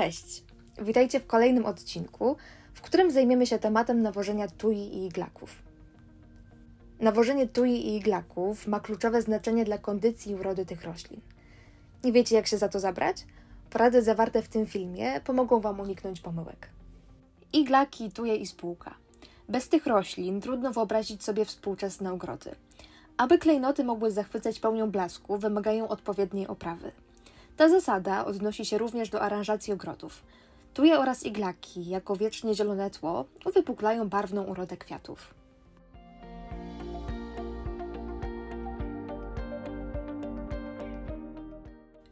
Cześć! Witajcie w kolejnym odcinku, w którym zajmiemy się tematem nawożenia tui i iglaków. Nawożenie tui i iglaków ma kluczowe znaczenie dla kondycji i urody tych roślin. Nie wiecie, jak się za to zabrać? Porady zawarte w tym filmie pomogą Wam uniknąć pomyłek. Iglaki, tuje i spółka. Bez tych roślin trudno wyobrazić sobie współczesne ogrody. Aby klejnoty mogły zachwycać pełnią blasku, wymagają odpowiedniej oprawy. Ta zasada odnosi się również do aranżacji ogrodów. Tuje oraz iglaki, jako wiecznie zielone tło, uwypuklają barwną urodę kwiatów.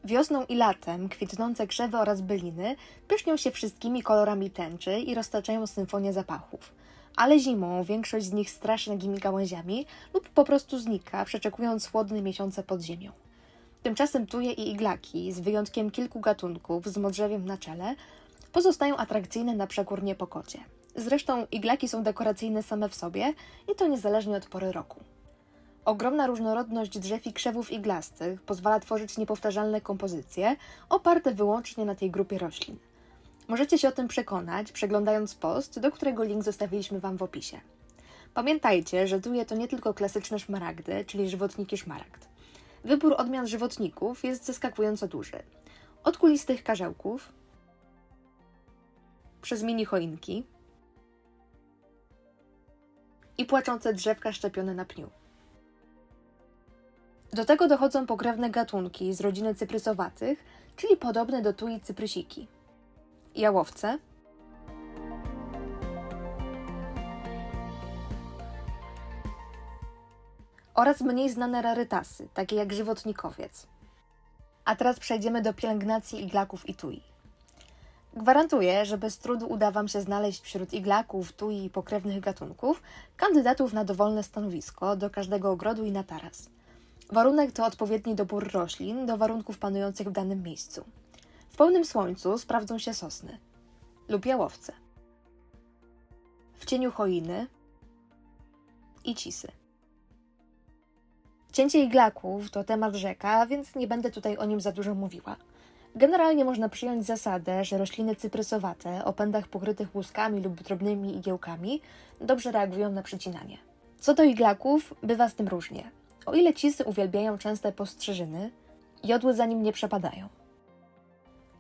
Wiosną i latem kwitnące krzewy oraz byliny pysznią się wszystkimi kolorami tęczy i roztaczają symfonię zapachów. Ale zimą większość z nich straszy nagimi gałęziami lub po prostu znika, przeczekując chłodne miesiące pod ziemią. Tymczasem tuje i iglaki, z wyjątkiem kilku gatunków z modrzewiem na czele, pozostają atrakcyjne na przekór niepokocie. Zresztą iglaki są dekoracyjne same w sobie i to niezależnie od pory roku. Ogromna różnorodność drzew i krzewów iglastych pozwala tworzyć niepowtarzalne kompozycje oparte wyłącznie na tej grupie roślin. Możecie się o tym przekonać, przeglądając post, do którego link zostawiliśmy Wam w opisie. Pamiętajcie, że tuje to nie tylko klasyczne szmaragdy, czyli żywotniki szmaragd. Wybór odmian żywotników jest zaskakująco duży. Od kulistych karzełków, przez mini choinki i płaczące drzewka szczepione na pniu. Do tego dochodzą pokrewne gatunki z rodziny cyprysowatych, czyli podobne do tui cyprysiki. Jałowce, oraz mniej znane rarytasy, takie jak żywotnikowiec. A teraz przejdziemy do pielęgnacji iglaków i tui. Gwarantuję, że bez trudu uda Wam się znaleźć wśród iglaków, tui i pokrewnych gatunków kandydatów na dowolne stanowisko do każdego ogrodu i na taras. Warunek to odpowiedni dobór roślin do warunków panujących w danym miejscu. W pełnym słońcu sprawdzą się sosny lub jałowce. W cieniu choiny i cisy. Cięcie iglaków to temat rzeka, więc nie będę tutaj o nim za dużo mówiła. Generalnie można przyjąć zasadę, że rośliny cyprysowate o pędach pokrytych łuskami lub drobnymi igiełkami dobrze reagują na przycinanie. Co do iglaków, bywa z tym różnie. O ile cisy uwielbiają częste postrzyżyny, jodły za nim nie przepadają.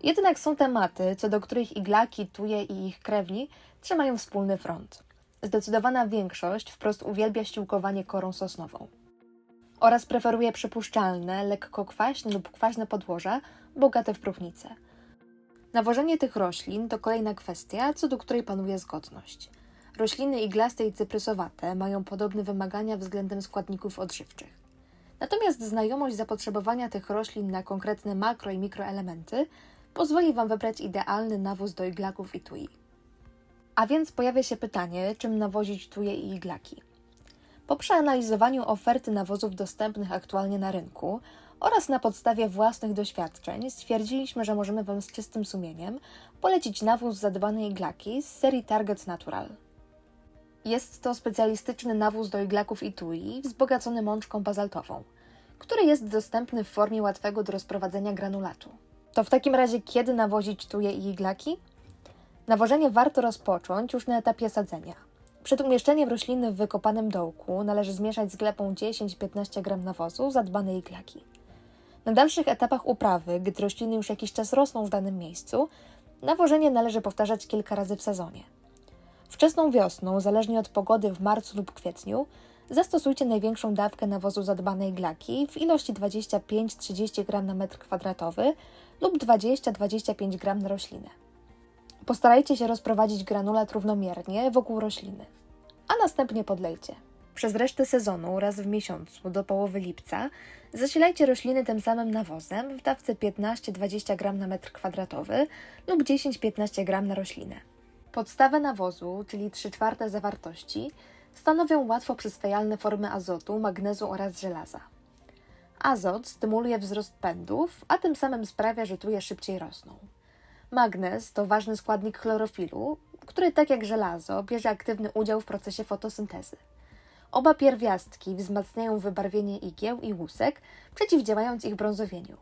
Jednak są tematy, co do których iglaki, tuje i ich krewni trzymają wspólny front. Zdecydowana większość wprost uwielbia ściółkowanie korą sosnową oraz preferuje przypuszczalne, lekko kwaśne lub kwaśne podłoża, bogate w próchnicę. Nawożenie tych roślin to kolejna kwestia, co do której panuje zgodność. Rośliny iglaste i cyprysowate mają podobne wymagania względem składników odżywczych. Natomiast znajomość zapotrzebowania tych roślin na konkretne makro i mikroelementy pozwoli Wam wybrać idealny nawóz do iglaków i tui. A więc pojawia się pytanie, czym nawozić tuje i iglaki. Po przeanalizowaniu oferty nawozów dostępnych aktualnie na rynku oraz na podstawie własnych doświadczeń stwierdziliśmy, że możemy Wam z czystym sumieniem polecić nawóz zadbane iglaki z serii Target Natural. Jest to specjalistyczny nawóz do iglaków i tui wzbogacony mączką bazaltową, który jest dostępny w formie łatwego do rozprowadzenia granulatu. To w takim razie kiedy nawozić tuje i iglaki? Nawożenie warto rozpocząć już na etapie sadzenia. Przed umieszczeniem rośliny w wykopanym dołku należy zmieszać z glebą 10-15 g nawozu zadbane iglaki. Na dalszych etapach uprawy, gdy rośliny już jakiś czas rosną w danym miejscu, nawożenie należy powtarzać kilka razy w sezonie. Wczesną wiosną, zależnie od pogody w marcu lub kwietniu, zastosujcie największą dawkę nawozu zadbanej glaki w ilości 25-30 g na metr kwadratowy lub 20-25 g na roślinę. Postarajcie się rozprowadzić granulat równomiernie wokół rośliny, a następnie podlejcie. Przez resztę sezonu, raz w miesiącu, do połowy lipca, zasilajcie rośliny tym samym nawozem w dawce 15-20 g na metr kwadratowy lub 10-15 g na roślinę. Podstawę nawozu, czyli 3 czwarte zawartości, stanowią łatwo przyswajalne formy azotu, magnezu oraz żelaza. Azot stymuluje wzrost pędów, a tym samym sprawia, że tuje szybciej rosną. Magnez to ważny składnik chlorofilu, który tak jak żelazo bierze aktywny udział w procesie fotosyntezy. Oba pierwiastki wzmacniają wybarwienie igieł i łusek, przeciwdziałając ich brązowieniu.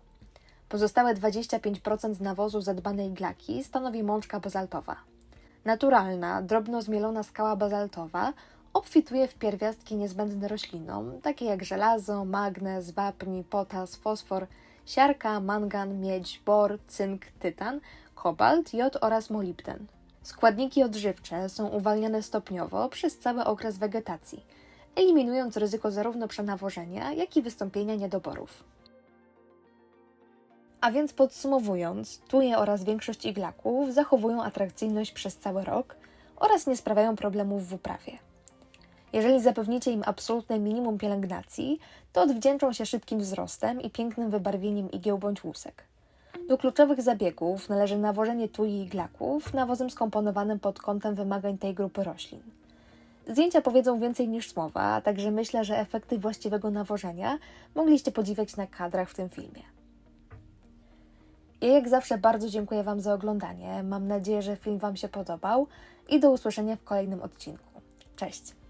Pozostałe 25% nawozu zadbanej glaki stanowi mączka bazaltowa. Naturalna, drobno zmielona skała bazaltowa obfituje w pierwiastki niezbędne roślinom, takie jak żelazo, magnez, wapń, potas, fosfor, siarka, mangan, miedź, bor, cynk, tytan, kobalt, jod oraz molibden. Składniki odżywcze są uwalniane stopniowo przez cały okres wegetacji, eliminując ryzyko zarówno przenawożenia, jak i wystąpienia niedoborów. A więc podsumowując, tuje oraz większość iglaków zachowują atrakcyjność przez cały rok oraz nie sprawiają problemów w uprawie. Jeżeli zapewnicie im absolutne minimum pielęgnacji, to odwdzięczą się szybkim wzrostem i pięknym wybarwieniem igieł bądź łusek. Do kluczowych zabiegów należy nawożenie tui i iglaków nawozem skomponowanym pod kątem wymagań tej grupy roślin. Zdjęcia powiedzą więcej niż słowa, a także myślę, że efekty właściwego nawożenia mogliście podziwiać na kadrach w tym filmie. Ja jak zawsze bardzo dziękuję Wam za oglądanie. Mam nadzieję, że film Wam się podobał i do usłyszenia w kolejnym odcinku. Cześć!